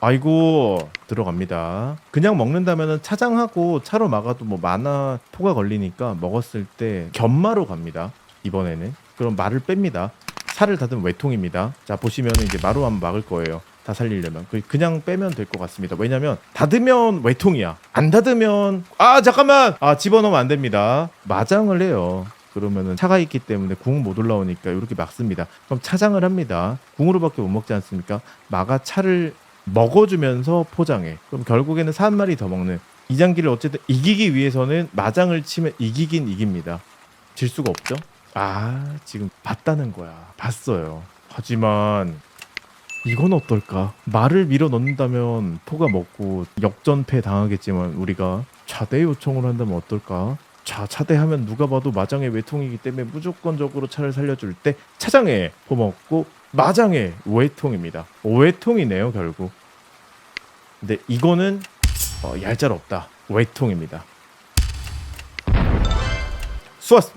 아이고 들어갑니다. 그냥 먹는다면은 차장하고 차로 막아도 뭐 만화 포가 걸리니까 먹었을 때 견마로 갑니다. 이번에는 그럼 말을 뺍니다. 살을 닫으면 외통입니다. 자 보시면은 이제 마루 한번 막을 거예요. 다 살리려면 그- 그냥 빼면 될 것 같습니다. 왜냐면 닫으면 외통이야. 안 닫으면 아 잠깐만 아 집어넣으면 안 됩니다. 마장을 해요. 그러면은 차가 있기 때문에 궁 못 올라오니까 이렇게 막습니다. 그럼 차장을 합니다. 궁으로밖에 못 먹지 않습니까? 마가 차를 먹어주면서 포장해. 그럼 결국에는 사한 마리 더 먹는 이장기를 어쨌든 이기기 위해서는 마장을 치면 이기긴 이깁니다. 질 수가 없죠. 아 지금 봤다는 거야. 봤어요. 하지만 이건 어떨까? 말을 밀어 넣는다면 포가 먹고 역전패 당하겠지만 우리가 차대 요청을 한다면 어떨까? 자 차대하면 누가 봐도 마장의 외통이기 때문에 무조건적으로 차를 살려줄 때 차장에 포 먹고 마장의 외통입니다. 외통이네요 결국. 근데 이거는 어, 얄짤 없다. 외통입니다. 수고하셨습니다.